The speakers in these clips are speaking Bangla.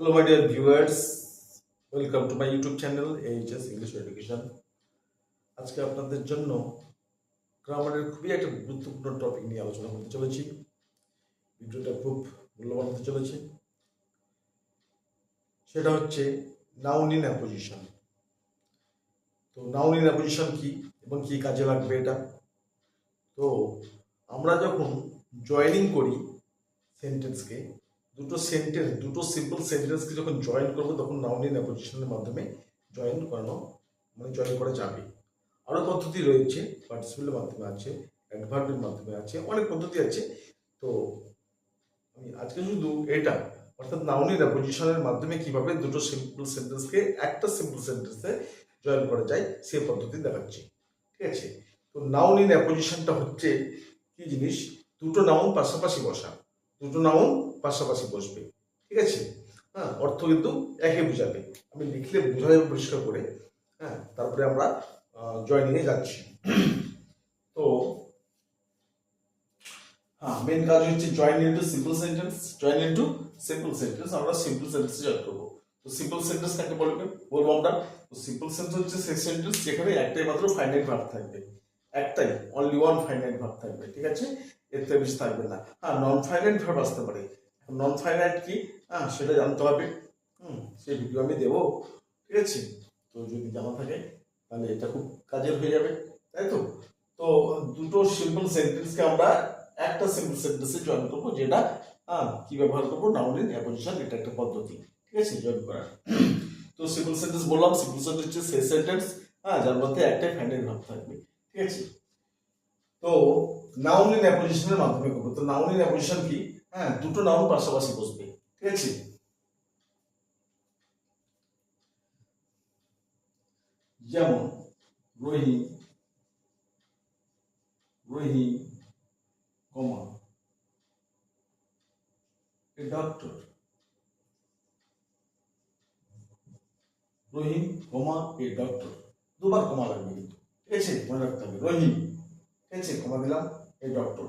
Hello, my dear viewers. Welcome to my YouTube channel, AHS English Education. আজকে আপনাদের জন্য গ্রামারের খুবই একটা গুরুত্বপূর্ণ টপিক নিয়ে আলোচনা করতে চলেছি ভিডিওটা খুব মূল্যবান হতে চলেছে সেটা হচ্ছে নাউন ইন অ্যাপোজিশন তো নাউন ইন অ্যাপোজিশন কি এবং কি কাজে লাগবে এটা তো আমরা যখন জয়েনিং করি সেন্টেন্সকে দুটো সেন্টেন্স দুটো সিম্পল সেন্টেন্সকে যখন জয়েন করব, তখন নাউন ইন অ্যাপোজিশনের মাধ্যমে জয়েন করানো মানে জয়েন করা যাবে। আরও পদ্ধতি রয়েছে পার্টিসিপেলের মাধ্যমে আছে অ্যাডভার্বের মাধ্যমে আছে, অনেক পদ্ধতি আছে। তো আমি আজকে শুধু এটা, অর্থাৎ নাউন ইন অ্যাপোজিশনের মাধ্যমে কীভাবে দুটো সিম্পল সেন্টেন্সকে একটা সিম্পল সেন্টেন্সে জয়েন করা যায় সেই পদ্ধতি দেখাচ্ছি। ঠিক আছে? তো নাউন ইন অ্যাপোজিশনটা হচ্ছে কি জিনিস? দুটো নাউন পাশাপাশি বসা। দুটো নাউন পাশাপাশি বসবে। ঠিক আছে? হ্যাঁ অর্থ কিন্তু একে বোঝাবে। আমি লিখলে বোঝা পরিষ্কার করে হ্যাঁ তারপরে আমরা জয়নিংয়ে যাচ্ছি। তো হ্যাঁ মেন কাজ হচ্ছে join into simple sentence join into simple sentence আমরা সিম্পল সেন্টেন্সে জয়েন করব। তো সিম্পল সেন্টেন্স কাকে বলবে? বলব আমরা? তো সিম্পল সেন্টেন্স হচ্ছে সেই সেন্টেন্স যেখানে একটাই মাত্র ফাইনাইট ভার্ব থাকবে। একটাই অনলি ওয়ান ফাইনাইট ভার্ব থাকবে, ঠিক আছে? এর থেকে বেশি থাকবে না। হ্যাঁ নন ফাইনাইট ভার্ব আসতে পারে। নন ফাইনাইট কি হ্যাঁ সেটা জানতে হবে। হুম, সেই ভিডিও আমি দেবো। ঠিক আছে? তো যদি জানা থাকে, তাহলে এটা খুব কাজের হয়ে যাবে, তাই তো? তো দুটো সিম্পল সেন্টেন্সকে আমরা একটা সিম্পল সেন্টেন্সে জয়েন করব, যেটা হ্যাঁ কি ব্যবহার করব? নাউন ইন অ্যাপোজিশন এটা একটা পদ্ধতি। ঠিক আছে? জয়েন করার। তো সিম্পল সেন্টেন্স বললাম সিম্পল সেন্টেন্স হচ্ছে সেই সেন্টেন্স হ্যাঁ যার মধ্যে একটাই ফাইনাল ভাব থাকবে। ঠিক আছে? তো নাউন ইন অ্যাপোজিশনের মাধ্যমে করব। তো নাউন ইন অ্যাপোজিশন কি? হ্যাঁ দুটো নাউন পাশাপাশি বসবে, ঠিক আছে? যেমন, রহিম রহিম, কমা, a doctor Rahim, comma, a doctor দুবার কমা লাগবে কিন্তু, ঠিক আছে? মনে রাখতে হবে, রহিম। ঠিক আছে কমা দিলাম এ ডক্টর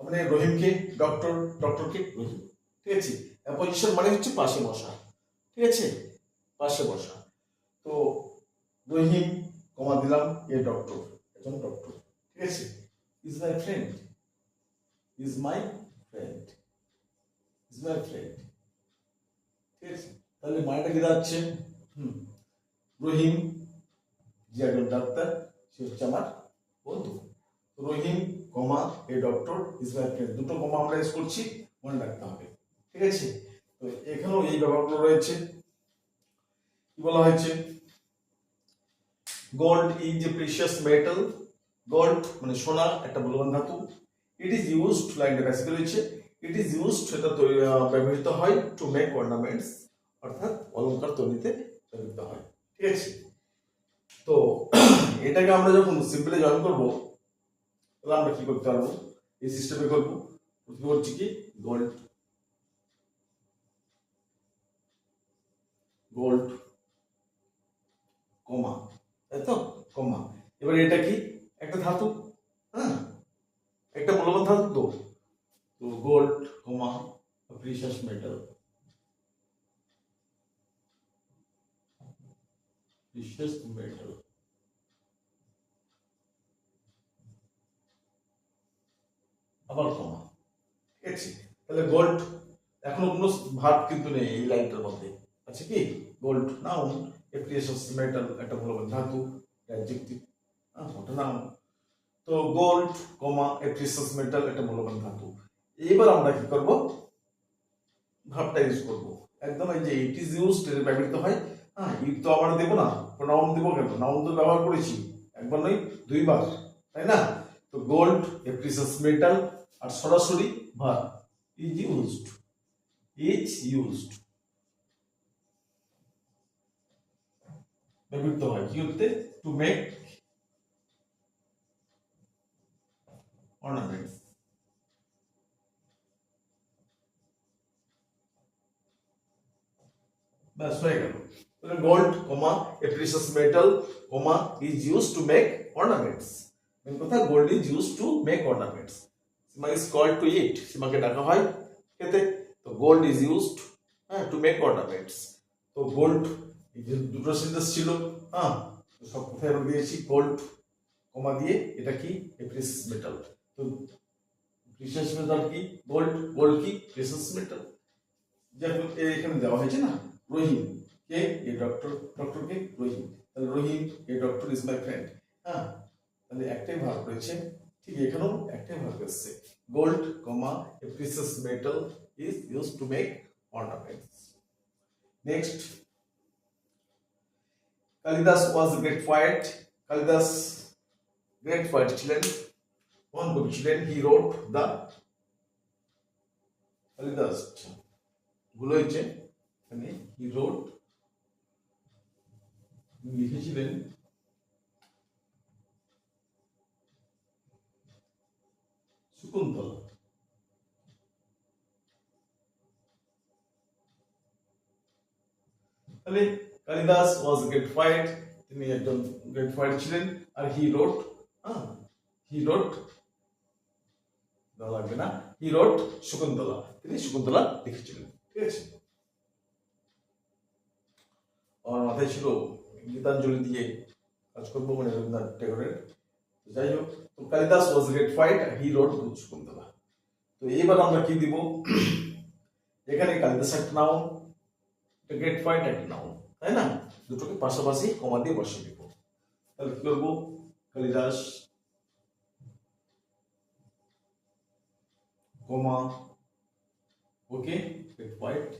মানে রহিমকে ডক্টর ডক্টরকে রহিম। ঠিক আছে অ্যাপোজিশন মানে হচ্ছে পাশে বসা। ঠিক আছে, পাশে বসা। তো রহিম কমা দিলাম এ ডক্টর একজন ডক্টর ঠিক আছে is my friend is my friend is my friend ঠিক আছে, তাহলে মানেটা কি দাঁড়াচ্ছে হুম, রহিম, যে একজন ডাক্তার, সে হচ্ছে আমার বন্ধু। রহিম কমা এ ডক্টর ইজ মাই দুটো কমা আমরা ইউজ করছি, মনে রাখতে হবে। ঠিক আছে? তো এখানেও এই ব্যাপারগুলো রয়েছে। কি বলা হয়েছে? Gold is a precious metal gold মানে সোনা, একটা মূল্যবান ধাতু। ইট ইজ ইউজড লাইনটা বেসিক্যালি রয়েছে ইট ইজ ইউজড সেটা ব্যবহৃত হয় টু মেক অর্নামেন্টস অর্থাৎ অলংকার তৈরিতে ব্যবহৃত হয়। ঠিক আছে? তো, এটাকে আমরা যখন সিম্পলি জয়েন করব তাহলে আমরা কি করতে পারব? এই সিস্টেমে করব। প্রথমে হচ্ছে কি গোল্ড গোল্ড কমা তাই তো? কমা এবার এটা কি? একটা ধাতু হ্যাঁ? একটা মূল্যবান ধাতু তো। তো gold comma precious metal precious metal আবার কমা ঠিক আছে তাহলে গোল্ড এখনও কোনো ভাব কিন্তু নেই এই লাইনটার মধ্যে। আছে কি? Gold noun a precious metal একটা মূল্যবান ধাতু অ্যাডজেক্টিভ ওটা নাম তো gold comma a precious metal একটা মূল্যবান ধাতু। এবার আমরা কি করব? ভাবটা ইউজ করব। একদম এই যে ইট ইজ ইউজড এর ব্যবহৃত হয়। হ্যাঁ ইট তো আবার দেবো না নাউন দেবো কেন? নাউন তো ব্যবহার করেছি, একবার নয়, দুইবার, তাই না? তো গোল্ড এ প্রিশিয়াস মেটাল আর সরাসরি ভার ইজ ইউজড ইজ ইউজড ব্যবহৃত হয়। কি করতে? টু মেক ornaments ব্যাস, হয়ে গেল। Gold comma a precious metal comma is use to make ornaments main কথা gold is use to make ornaments Sima is called to it সীমাকে ডাকা হয় খেতে। তো গোল্ড ইজ ইউজড হ্যাঁ টু মেক অর্নামেন্টস তো গোল্ড দুটো সেন্টেন্স ছিল হ্যাঁ সব কোথায় দিয়েছি গোল্ড কমা দিয়ে, এটা কি? প্রেসিয়াস মেটাল তো প্রেসিয়াস মেটাল কি? গোল্ড গোল্ড কি? প্রেসিয়াস মেটাল যেমন এখানে দেওয়া হয়েছে না? রহিম কে? এ ডক্টর ডক্টর কে? রহিম তাহলে Rahim a doctor is my friend হ্যাঁ তাহলে একটাই ভাগ রয়েছে। ঠিক এখানেও একটাই ভাগ এসছে। Gold comma a precious metal is use to make ornaments next Kalidas was great poet Kalidas great poet ছিলেন। মহান কবি ছিলেন। হি রোট দ্য কালিদাস ভুল হয়েছে। হি রোট লিখেছিলেন শকুন্তলা তাহলে কালিদাস ওয়াজ গ্রেট ফাইট তিনি একজন গ্রেট ফাইট ছিলেন, আর হি রোট হি রোট লাগবে না হি রোট শকুন্তলা। তিনি শকুন্তলা লিখেছিলেন, ঠিক আছে? আমার মাথায় ছিল গীতাঞ্জলি দিয়ে কাজ করব মানে রবীন্দ্রনাথ ঠাকুরের। যাই হোক, তো Kalidas was great fight he wrote Shakuntala. তো এইবার আমরা কি দিব? এখানে কালিদাস একটা নাউন গ্রেট ফাইট একটা নাউন তাই না দুটোকে পাশাপাশি কমা দিয়ে বসিয়ে দিব তাহলে কি করব Kalidas comma okay great fight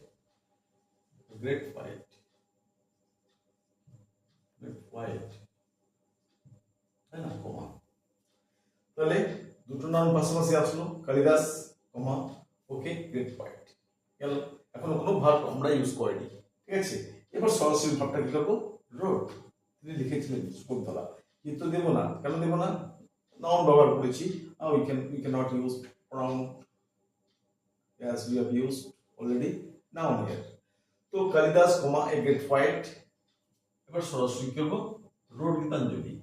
great fight great fight তাই না কমা তাহলে দুটো নাম পাশাপাশি আসলো Kalidas comma okay great point গেল এখনও কোনো ভাব আমরা ইউজ করিনি। ঠিক আছে? এবার সরাসরি ভাবটা কি করব? রোড তিনি লিখেছিলেন শকুন্তলা কিন্তু দেব না। কেন দেব না? নাউন ব্যবহার করেছি। We can we can not use pronoun as we have used already. Noun here. তো Kalidas comma a great fight এবার সরাসরি করব? রোড গীতাঞ্জলি।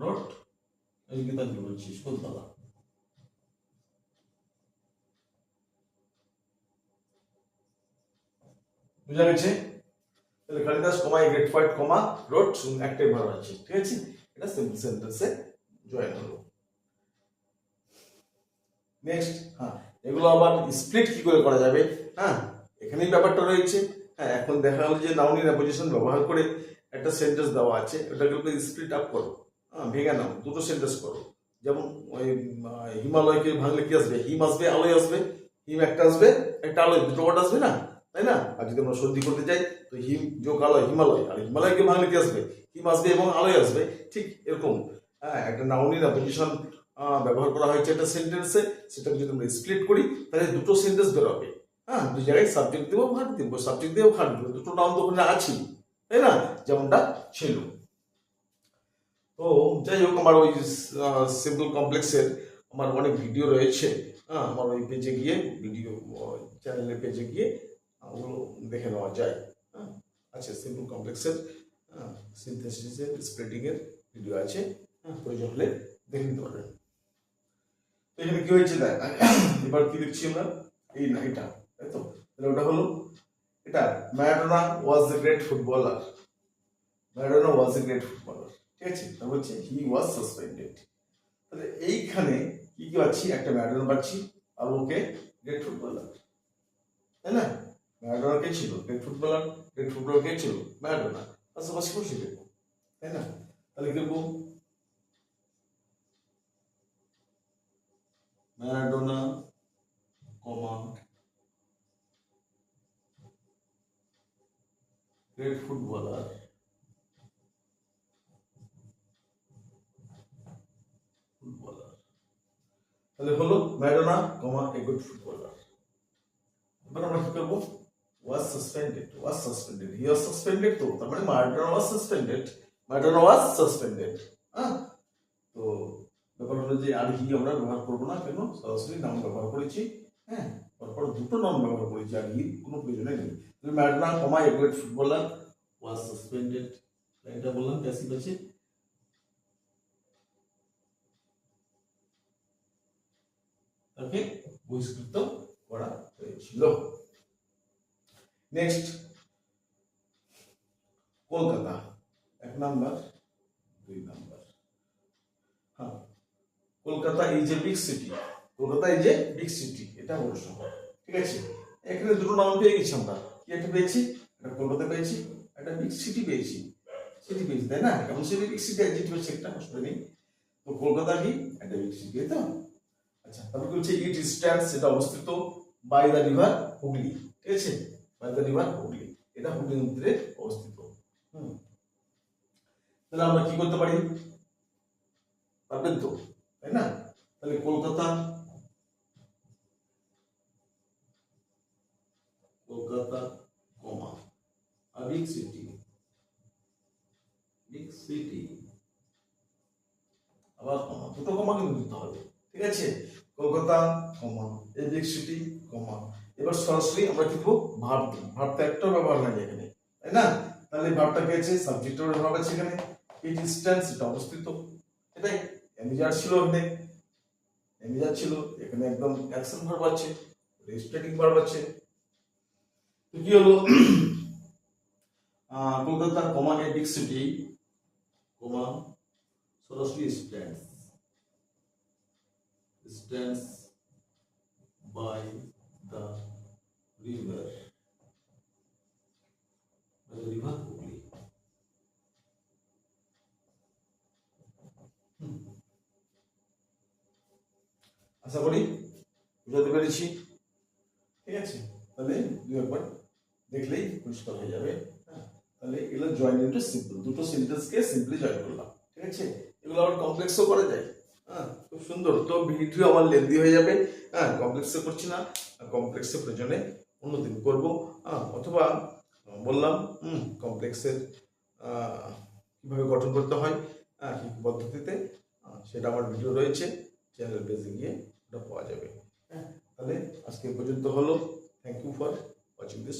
রোড গীতাঞ্জলি বলছি শকুন্তলা বুঝা গেছে? তাহলে Kalidas comma great fight comma wrote একটাই ভালো আছে ঠিক আছে? এটা সিম্পল সেন্টেন্সে জয়েন হলো। নেক্সট হ্যাঁ এগুলো আবার স্প্লিট কি করে করা যাবে? হ্যাঁ এখানেই ব্যাপারটা রয়েছে। হ্যাঁ এখন দেখা গেল যে নাউনির অ্যাপোজিশন ব্যবহার করে একটা সেন্টেন্স দেওয়া আছে, ওটাকে স্প্লিট আপ করো। হ্যাঁ ভেঙে নাও, দুটো সেন্টেন্স করো। যেমন ওই হিমালয়কে ভাঙলে কি আসবে? হিম আসবে, আলোয় আসবে। হিম একটা আসবে, একটা আলোয়, দুটো ওয়ার্ড আসবে না? তাই না? আর যদি আমরা সর্দি করতে চাই তো হিম যোগ আলোয় হিমালয়, আর হিমালয়কে কি আসবে? হিম আসবে এবং আলোয় আসবে, ঠিক এরকম। হ্যাঁ একটা নাউনির অ্যাপোজিশন ব্যবহার করা হয়েছে একটা সেন্টেন্সে সেটাকে যদি আমরা স্প্লিট করি, তাহলে দুটো সেন্টেন্স বেরোবে। হ্যাঁ দুই জায়গায় সাবজেক্ট দেবো ভাট দেবো সাবজেক্ট দিয়েও ভাট দেবো, দুটো নাম তো ওখানে আছেই, তাই না? যেমনটা ছিল। তো যাই হোক, আমার ওই সিম্পল কমপ্লেক্সের আমার অনেক ভিডিও রয়েছে। হ্যাঁ আমার ওই পেজে গিয়ে ভিডিও চ্যানেলের পেজে গিয়ে ওগুলো দেখে নেওয়া যায়। হ্যাঁ আছে সিম্পল কমপ্লেক্সের সিনথেসিসের স্প্রেডিংয়ের ভিডিও আছে। হ্যাঁ প্রয়োজন হলে দেখে নিতে পারবেন। তো এখানে কি হয়েছে? দেখ এবার কি দেখছি আমরা? এই না এটা তাই তো? তাহলে ওটা হলো এটা Maradona was a great footballer Maradona was a great footballer ঠিক আছে? তার হচ্ছে হি ওয়াজ সাসপেন্ডেড তাহলে এইখানে কি কি পাচ্ছি? একটা ম্যারাডোনা পাচ্ছি আর ওকে গ্রেট ফুটবলার তাই না? ম্যারাডোনা কে ছিল? Great footballer? গ্রেট ফুটবলার কে ছিল? ম্যারাডোনা পাশাপাশি বসে দেবো তাই না? তাহলে করব Maradona, comma great footballer? Footballer. তাহলে হলো Maradona, comma, a good footballer এবার আমরা কি করব? Was suspended was suspended he was suspended তো তার মানে Maradona was suspended Maradona was suspended হ্যাঁ তো ব্যাপার হলো যে আর হি আমরা ব্যবহার করব না কেন সরাসরি নাম ব্যবহার করেছি হ্যাঁ তারপর দুটো নাম ব্যবহার করেছি আর হি কোনো প্রয়োজনে নেই। তাহলে Maradona comma a footballer was suspended এটা বললাম প্যাসিভ আছে ওকে বহিষ্কৃত করা হয়েছিল নেক্সট কলকাতা এক নাম্বার দুই নাম্বার হ্যাঁ Kolkata is a big city Kolkata is a big city এটা বড় শহর। ঠিক আছে? এখানে দুটো নাম পেয়ে গেছি আমরা। কি একটা পেয়েছি? একটা কলকাতা পেয়েছি, একটা বিগ সিটি পেয়েছি। সিটি পেয়েছি, তাই না? কেমন সিটি বিগ সিটি একজিট হয়েছে একটা অসুবিধা নেই। তো কলকাতা কি? একটা বিগ সিটি তাই তো? আচ্ছা তারপর কি হচ্ছে? ইট স্ট্যান্ডস এটা অবস্থিত বাই দ্য রিভার হুগলি ঠিক আছে? বাই হুগলি। এটা হুগলি নদীতে অবস্থিত তাহলে আমরা কি করতে পারি? পারবেন তো, তাই না? তাহলে কলকাতা কলকাতা, কমা। a big city big city, আবার কমা। দুটো কমা কিন্তু দিতে হবে, ঠিক আছে? Kolkata, comma. A big city comma. এবার সরাসরি আমরা কি দেবো ভাব ভাবটা একটাও ব্যবহার নাই এখানে, তাই না? তাহলে ভাবটা পেয়েছে সাবজেক্টের ব্যবহার আছে এখানে। এই ডিস্টেন্স এটা অবস্থিত। এটাই এমিজার ছিল এখানে। এমিজার ছিল, এখানে একদম অ্যাকশন ভার্ব আছে রেজিস্ট্রেটিং ভার্ব আছে। তো কি হলো? Kolkata comma a big city comma সরাসরি stands stands by the river by the river Hooghly hmm. আশা করি বুঝাতে পেরেছি। ঠিক আছে? তাহলে দু একবার দেখলেই পরিষ্কার হয়ে যাবে। হ্যাঁ তাহলে এগুলো জয়েন ইন্টু সিম্পল দুটো সেন্টেন্সকে সিম্পলি জয়েন করলাম। ঠিক আছে? এগুলো আবার কমপ্লেক্সও করা যায়। সুন্দর। তো ভিডিও আমার লেন্দি হয়ে যাবে। হ্যাঁ কমপ্লেক্সে করছি না। কমপ্লেক্সে প্রয়োজনে অন্যদিন করব। হ্যাঁ অথবা বললাম কমপ্লেক্সের কীভাবে গঠন করতে হয় হ্যাঁ কী পদ্ধতিতে সেটা আমার ভিডিও রয়েছে। চ্যানেল পেজে গিয়ে ওটা পাওয়া যাবে। হ্যাঁ তাহলে আজকে পর্যন্ত হলো। Thank you for watching this